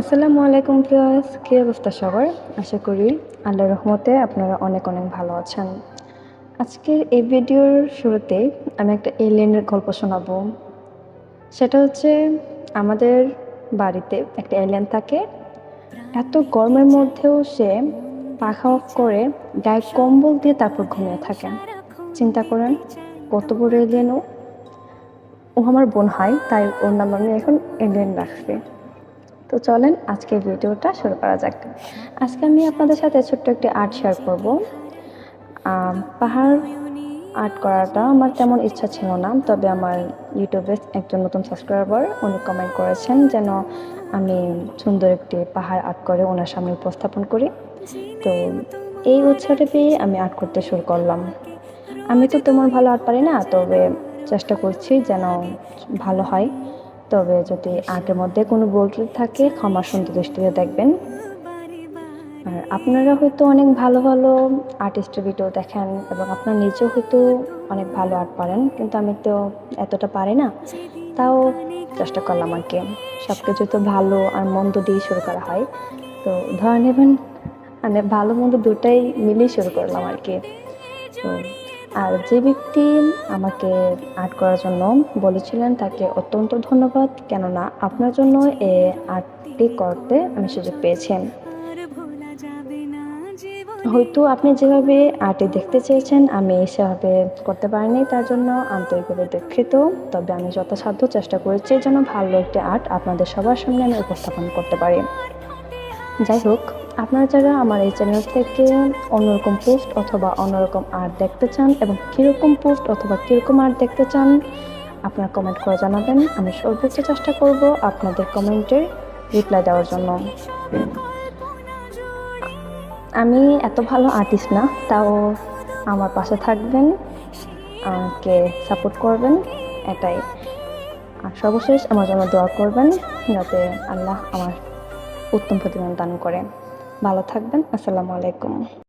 আসসালামু আলাইকুম ফিয়াস কী অবস্থা সবার? আশা করি আল্লাহ রহমতে আপনারা অনেক অনেক ভালো আছেন। আজকের এই ভিডিওর শুরুতে আমি একটা এলিয়েনের গল্প শোনাবো। সেটা হচ্ছে আমাদের বাড়িতে একটা এলিয়েন থাকে। এত গরমের মধ্যেও সে পাখা অফ করে গায়ে কম্বল দিয়ে তারপর ঘুমিয়ে থাকে। চিন্তা করেন, কত বড় এলিয়েন ও। ও আমার বোন হয়, তাই ওর নাম আমি এখন এলিয়েন রাখছি। তো চলেন আজকের ভিডিওটা শুরু করা যাক। আজকে আমি আপনাদের সাথে ছোট্ট একটি আর্ট শেয়ার করব। পাহাড় আর্ট করাটা আমার তেমন ইচ্ছা ছিল না, তবে আমার ইউটিউবে একজন নতুন সাবস্ক্রাইবার উনি কমেন্ট করেছেন যেন আমি সুন্দর একটি পাহাড় আর্ট করে ওনার সামনে উপস্থাপন করি। তো এই উৎসাহটা পেয়ে আমি আর্ট করতে শুরু করলাম। আমি তো তেমন ভালো আর্ট পারি না, তবে চেষ্টা করছি যেন ভালো হয়। তবে যদি আর্টের মধ্যে কোনো ভুল থাকে, ক্ষমা সুন্দর দৃষ্টিতে দেখবেন। আর আপনারা হয়তো অনেক ভালো ভালো আর্টিস্টের ভিডিও দেখেন এবং আপনারা নিজেও হয়তো অনেক ভালো আর্ট পারেন, কিন্তু আমি তো এতটা পারি না। তাও চেষ্টা করলাম আর কি। সব কিছু তো ভালো আর মন্দ দিয়ে শুরু করা হয়। তো ধরে নেবেন মানে ভালো মন্দ দুটাই মিলিয়ে শুরু করলাম আর কি। তো আর যে ব্যক্তি আমাকে আর্ট করার জন্য বলেছিলেন, তাকে অত্যন্ত ধন্যবাদ। কেননা আপনার জন্য এ আর্টটি করতে আমি সুযোগ পেয়েছি। হয়তো আপনি যেভাবে আর্টে দেখতে চেয়েছেন, আমি সেভাবে করতে পারিনি, তার জন্য আন্তরিকভাবে দুঃখিত। তবে আমি যথাসাধ্য চেষ্টা করেছি যেন ভালো একটি আর্ট আপনাদের সবার সামনে আমি উপস্থাপন করতে পারি। যাই হোক, আপনারা যারা আমার এই চ্যানেল থেকে অন্যরকম পোস্ট অথবা অন্যরকম আর্ট দেখতে চান এবং কীরকম পোস্ট অথবা কীরকম আর্ট দেখতে চান, আপনারা কমেন্ট করে জানাবেন। আমি সর্বোচ্চ চেষ্টা করব আপনাদের কমেন্টের রিপ্লাই দেওয়ার জন্য। আমি এত ভালো আর্টিস্ট না, তাও আমার পাশে থাকবেন, আমাকে সাপোর্ট করবেন, এটাই। আর সর্বশেষ আমার জন্য দোয়া করবেন, যাতে আল্লাহ আমার উত্তম প্রতিদান দান করে ভালো থাকবেন আসসালামু আলাইকুম।